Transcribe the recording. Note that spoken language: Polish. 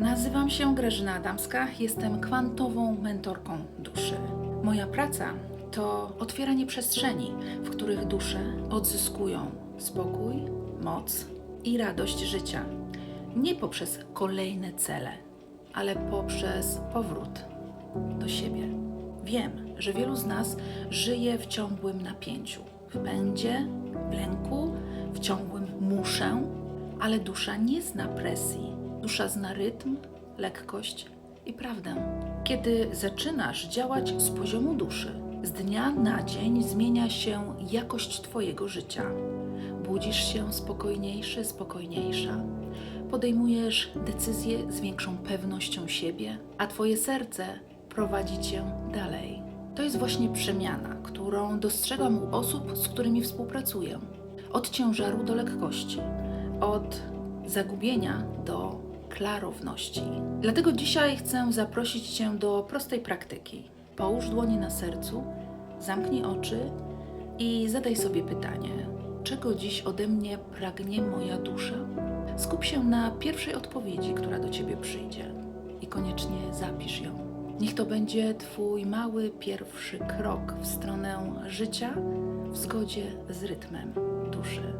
Nazywam się Grażyna Adamska, jestem kwantową mentorką duszy. Moja praca to otwieranie przestrzeni, w których dusze odzyskują spokój, moc i radość życia. Nie poprzez kolejne cele, ale poprzez powrót do siebie. Wiem, że wielu z nas żyje w ciągłym napięciu, w pędzie, w lęku, w ciągłym muszę, ale dusza nie zna presji. Dusza zna rytm, lekkość i prawdę. Kiedy zaczynasz działać z poziomu duszy, z dnia na dzień zmienia się jakość Twojego życia. Budzisz się spokojniejszy, spokojniejsza. Podejmujesz decyzje z większą pewnością siebie, a Twoje serce prowadzi Cię dalej. To jest właśnie przemiana, którą dostrzegam u osób, z którymi współpracuję. Od ciężaru do lekkości, od zagubienia do klarowności. Dlatego dzisiaj chcę zaprosić Cię do prostej praktyki. Połóż dłonie na sercu, zamknij oczy i zadaj sobie pytanie: czego dziś ode mnie pragnie moja dusza? Skup się na pierwszej odpowiedzi, która do Ciebie przyjdzie i koniecznie zapisz ją. Niech to będzie Twój mały pierwszy krok w stronę życia w zgodzie z rytmem duszy.